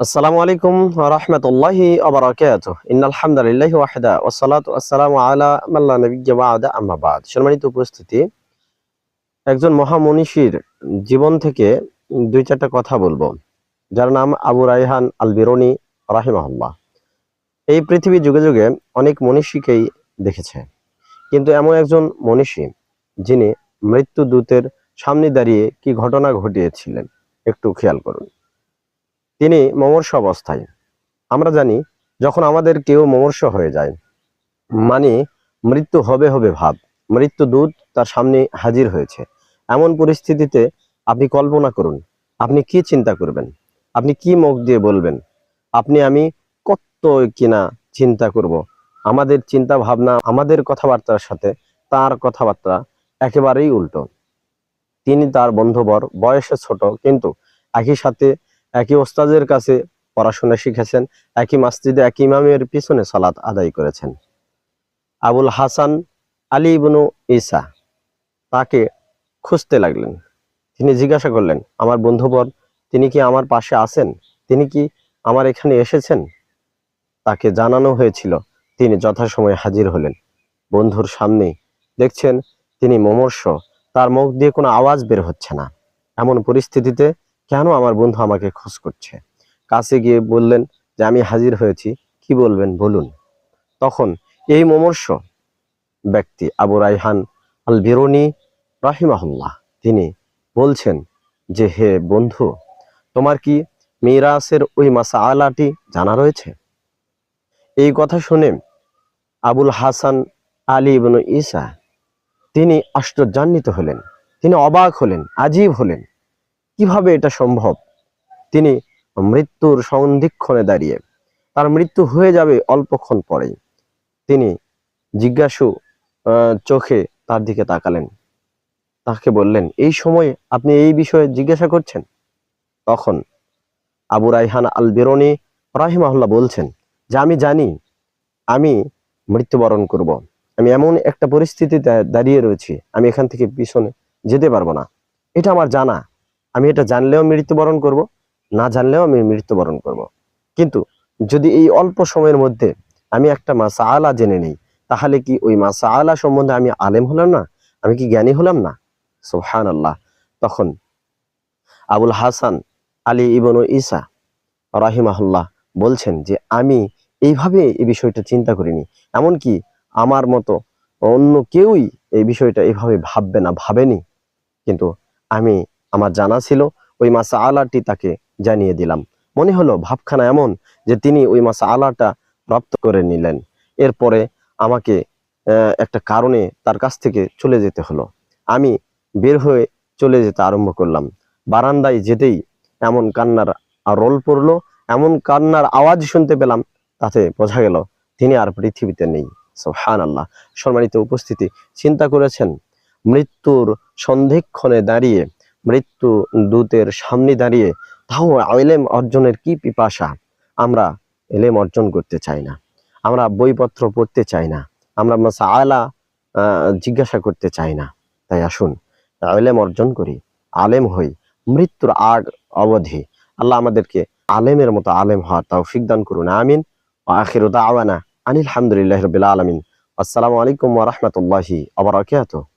আসসালামু আলাইকুম রহমতুল্লাহি আবরাকাত ইন্নাল হামদুলিল্লাহ ওয়াহদা ওয়াসসালাতু ওয়াসসালামু আলা মাল্লা নাবিয়্যা বা'দা আম্মা বাদ। সম্মানিত উপস্থিতি, একজন মহামনীষীর জীবন থেকে দুই চারটা কথা বলব। যার নাম আবু রায়হান আল বিরনি রাহিমাহুল্লাহ। এই পৃথিবী যুগে যুগে অনেক মনীষীকেই দেখেছে। কিন্তু এমন একজন মনীষী যিনি মৃত্যু দূতের সামনে দাঁড়িয়ে কি ঘটনা ঘটিয়েছিলেন, একটু খেয়াল করুন। তিনি মমর্ষ অবস্থায়। আমরা জানি যখন আমাদের কেউ মমর্ষ হয়ে যায় মানে মৃত্যু হবে হবে ভাব। মৃত্যু দূত তার সামনে হাজির হয়েছে। এমন পরিস্থিতিতে আপনি কল্পনা করুন, আপনি কি চিন্তা করবেন? আপনি কি মুখ দিয়ে বলবেন, আপনি আমি কত কিনা চিন্তা করব? আমাদের চিন্তা ভাবনা আমাদের কথাবার্তার সাথে তার কথাবার্তা একেবারেই উল্টো। তিনি তার বন্ধুবর, বয়সে ছোট, কিন্তু একই সাথে একই ওস্তাদের কাছে পড়াশোনা শিখেছেন, একই মসজিদে, একই ইমামের পিছনে সালাত আদায় করেছেন। আবুল হাসান আলী ইবনু ইসা তাকে খুঁজতে লাগলেন। তিনি জিজ্ঞাসা করলেন, আমার বন্ধুবর, তিনি কি আমার পাশে আছেন? তিনি কি আমার এখানে এসেছেন? তাকে জানানো হয়েছিল, তিনি যথাসময়ে হাজির হলেন। বন্ধুর সামনে দেখছেন তিনি মমর্ষ, তার মুখ দিয়ে কোনো আওয়াজ বের হচ্ছে না। এমন পরিস্থিতিতে কেন আমার বন্ধু আমাকে খোঁজ করছে? কাছে গিয়ে বললেন যে আমি হাজির হয়েছি, কি বলবেন বলুন। তখন এই মমর্ষ ব্যক্তি আবু রাইহান আল বিরনি রাহিমাহুল্লাহ, তিনি বলছেন যে, হে বন্ধু, তোমার কি মিরাসের ওই মাসা আলাটি জানা রয়েছে? এই কথা শুনে আবুল হাসান আলী ইবনু ঈসা, তিনি আশ্চর্যান্বিত হলেন, তিনি অবাক হলেন, আজীব হলেন। কীভাবে এটা সম্ভব? তিনি মৃত্যুর সন্ধিক্ষণে দাঁড়িয়ে, তার মৃত্যু হয়ে যাবে অল্পক্ষণ পরেই। তিনি জিজ্ঞাসু চোখে তার দিকে তাকালেন। তাকে বললেন, এই সময় আপনি এই বিষয়ে জিজ্ঞাসা করছেন? তখন আবু রাইহান আল বেরনি রাহিমাহুল্লাহ বলছেন, যে আমি জানি, আমি মৃত্যুবরণ করব। আমি এমন একটা পরিস্থিতিতে দাঁড়িয়ে রয়েছি, আমি এখান থেকে পিছনে যেতে পারব না। এটা আমার জানা। আমি এটা জানলেও মৃত্যুবরণ করব, না জানলেও আমি মৃত্যুবরণ করব। কিন্তু যদি এই অল্প সময়ের মধ্যে আমি একটা মাসা আলা জেনে নেই, তাহলে কি ওই মাসা আলা সম্বন্ধে আমি আলেম হলাম না? আমি কি জ্ঞানী হলাম না? সোহান আল্লাহ তখন আবুল হাসান আলী ইবনু ঈসা রাহিমাহুল্লাহ বলছেন যে, আমি এইভাবে এই বিষয়টা চিন্তা করিনি। এমনকি আমার মতো অন্য কেউই এই বিষয়টা এইভাবে ভাববে না, ভাবেনি। কিন্তু আমি আমার জানা ছিল, ওই মাসা আলাটি তাকে জানিয়ে দিলাম। মনে হলো ভাবখানা এমন যে তিনি ওই মাসা আলাটা প্রাপ্ত করে নিলেন। এরপরে আমাকে একটা কারণে তার কাছ থেকে চলে যেতে হলো। আমি বের হয়ে চলে যেতে আরম্ভ করলাম। বারান্দায় যেতেই এমন কান্নার রোল পড়ল, এমন কান্নার আওয়াজ শুনতে পেলাম, তাতে বোঝা গেল তিনি আর পৃথিবীতে নেই। সোহান আল্লাহ সম্মানিত উপস্থিতি, চিন্তা করেছেন, মৃত্যুর সন্ধিক্ষণে দাঁড়িয়ে মৃত্যু দূতের সামনে দাঁড়িয়ে তাও এলেম অর্জনের কি পিপাসা? আমরা এলেম অর্জন করতে চাই না। আমরা বইপত্র পড়তে চাই না। আমরা মাসা আলা জিজ্ঞাসা করতে চাই না। তাই আসুন এলেম অর্জন করি, আলেম হই, মৃত্যুর আগ অবধি। আল্লাহ আমাদেরকে আলেমের মতো আলেম হওয়ার তৌফিক দান করুন। আমিন। আখির দাওয়ানা আনিল হামদুলিল্লাহ রবিল আলমিন। আসসালামু আলাইকুম ওয়া রাহমাতুল্লাহি ওয়া বারাকাতুহু।